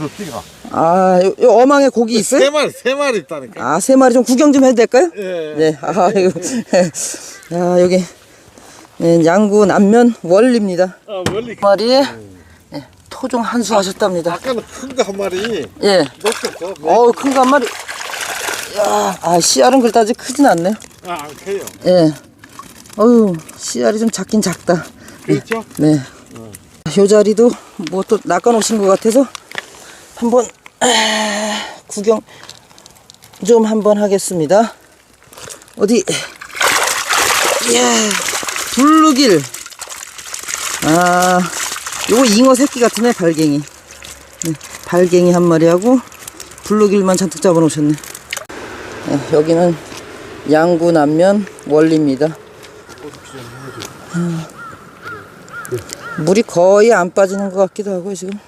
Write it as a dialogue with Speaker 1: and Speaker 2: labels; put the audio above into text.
Speaker 1: 롯데가.
Speaker 2: 아, 요, 요 어망에 고기 있어요?
Speaker 1: 세 마리, 세 마리 있다니까.
Speaker 2: 아, 세 마리 좀 구경 좀 해도 될까요?
Speaker 1: 예.
Speaker 2: 네, 아, 이거. 야, 여기. 네, 양구 남면 월리입니다.
Speaker 1: 아, 멀리.
Speaker 2: 한 마리에 네, 토종 한수 하셨답니다.
Speaker 1: 아까는 큰 거 한 마리
Speaker 2: 예.
Speaker 1: 놓쳤어.
Speaker 2: 어우, 큰 거 한 마리. 야, 아, 씨알은 그렇다지 크진 않네.
Speaker 1: 아, 안 커요.
Speaker 2: 예. 어휴, 씨알이 좀 작긴 작다.
Speaker 1: 그렇죠?
Speaker 2: 네. 요 자리도 뭐 또 낚아놓으신 것 같아서 한번 에, 구경 좀 한번 하겠습니다. 어디? 이야, 블루길. 아, 요거 잉어 새끼 같으네, 발갱이. 네, 발갱이 한 마리하고 블루길만 잔뜩 잡아 놓으셨네. 네, 여기는 양구 남면 원리입니다. 물이 거의 안 빠지는 것 같기도 하고 지금